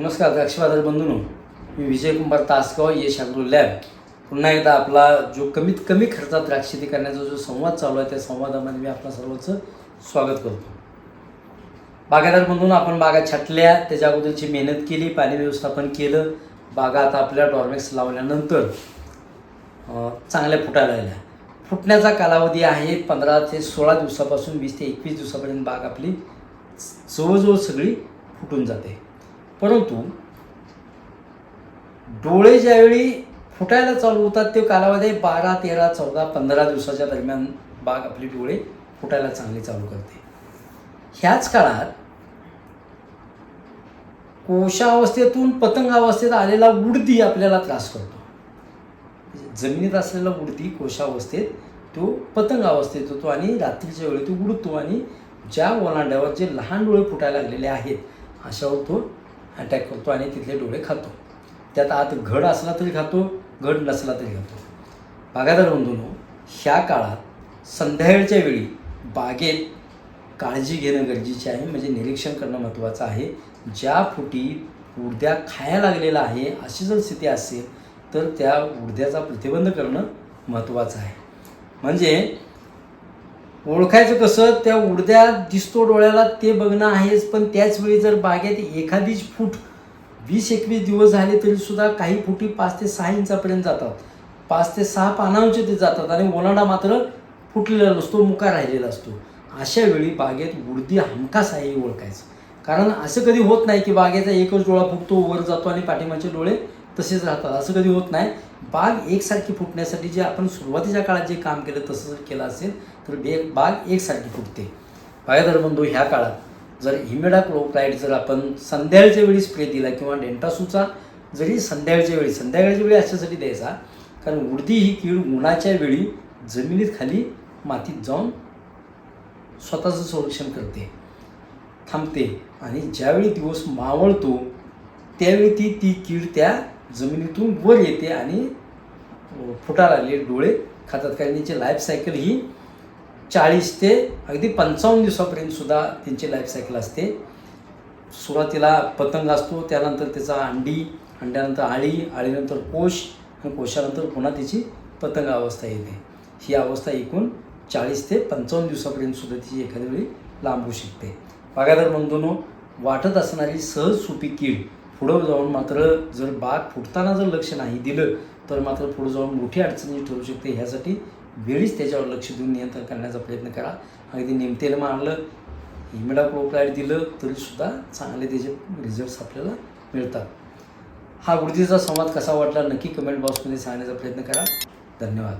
नमस्कार द्राक्षबाजार बंधूनो. मी विजयकुमार तासगाव यश अग्रो लॅब. पुन्हा एकदा आपला जो कमीत कमी खर्चात द्राक्ष शेती करण्याचा जो संवाद चालू आहे त्या संवादामध्ये मी आपलं सर्वांचं स्वागत करतो. बागायतदार बंधून आपण बागा छाटल्या त्याच्या अगोदरची मेहनत केली पाणी व्यवस्थापन केलं बागा आता आपल्या डॉर्मेक्स लावल्यानंतर चांगल्या फुटायला लागल्या फुटण्याचा कालावधी आहे पंधरा ते सोळा दिवसापासून वीस ते एकवीस दिवसापर्यंत बाग आपली जवळजवळ सगळी फुटून जाते. परंतु डोळे ज्यावेळी फुटायला चालू होतात ते कालावधी बारा तेरा चौदा पंधरा दिवसाच्या दरम्यान बाग आपले डोळे फुटायला चांगले चालू करते. ह्याच काळात कोशावस्थेतून पतंगावस्थेत आलेला उडदी आपल्याला त्रास करतो. जमिनीत असलेला उडदी कोशावस्थेत तो पतंग अवस्थेत होतो आणि रात्रीच्या वेळी तो उडतो आणि ज्या ओलांड्यावर जे लहान डोळे फुटायला लागलेले आहेत अशावर तो अटॅक करतो आणि तिथले डोळे खातो. त्यात आत घड असला तरी खातो घड नसला तरी खातो. बागायदार बंधूनो ह्या काळात संध्याकाळच्या वेळी बागेत काळजी घेणं गरजेचे आहे म्हणजे निरीक्षण करणं महत्त्वाचं आहे. ज्या फुटी उडद्या खायला लागलेला आहे अशी जर स्थिती असेल तर त्या उडद्याचा प्रतिबंध करणं महत्त्वाचं आहे. म्हणजे ओळखायचं कसं त्या उडद्या दिसतो डोळ्याला ते बघणं आहेच पण त्याच वेळी जर बागेत एखादीच फूट वीस एकवीस दिवस झाले तरी सुद्धा काही फुटी पाच ते सहा इंचापर्यंत जातात. पाच ते सहा पानांचे ते जातात आणि ओलांडा मात्र फुटलेला नसतो मुका राहिलेला असतो. अशा वेळी बागेत उडदी हमखास आहे ओळखायचं. कारण असं कधी होत नाही की बागेचा एकच डोळा फुटतो वर जातो आणि पाठीमागचे डोळे तसेच राहतात. असं कधी होत नाही. बाग एकसारखी फुटण्यासाठी जे आपण सुरुवातीच्या काळात जे काम केलं तसं जर केलं असेल तर बे बाग एकसारखी फुटते. बागायदार बंधू ह्या काळात जर हिमेडा क्लोप्राईड जर आपण संध्याकाळच्या वेळी स्प्रे दिला किंवा डेंटासूचा जरी संध्याकाळच्या वेळी संध्याकाळच्या वेळी अशासाठी द्यायचा कारण उडदी ही कीड उन्हाच्या वेळी जमिनीत खाली मातीत जाऊन स्वतःचं संरक्षण करते थांबते आणि ज्यावेळी दिवस मावळतो त्यावेळी ती ती कीड त्या जमिनीतून वर येते आणि अ, फुटायला लागले डोळे. खातात कारण त्यांची लाईफ सायकल ही चाळीस ते अगदी पंचावन्न दिवसापर्यंत सुद्धा त्यांची लाईफ सायकल असते. सुरुवातीला पतंग असतो त्यानंतर त्याचा अंडी अंड्यानंतर आळी आळीनंतर कोश आणि कोशानंतर पुन्हा त्याची पतंग अवस्था येते. ही अवस्था एकूण चाळीस ते पंचावन्न दिवसापर्यंत सुद्धा तिची एखाद्या वेळी लांबू शकते. बागायदार बंधूंनो वाटत असणारी सहज सोपी कीड पुढं जाऊन मात्र जर बाग फुटताना जर लक्ष नाही दिलं तर मात्र पुढं जाऊन मोठी अडचणी ठरू शकते. ह्यासाठी वेळीच त्याच्यावर लक्ष देऊन नियंत्रण करण्याचा प्रयत्न करा. अगदी नेमतेल मारलं हिमिडा क्लोप्राईड दिलं तरीसुद्धा चांगले त्याचे रिझल्ट्स आपल्याला मिळतात. हा गुरुजीचा संवाद कसा वाटला नक्की कमेंट बॉक्समध्ये सांगण्याचा प्रयत्न करा. धन्यवाद.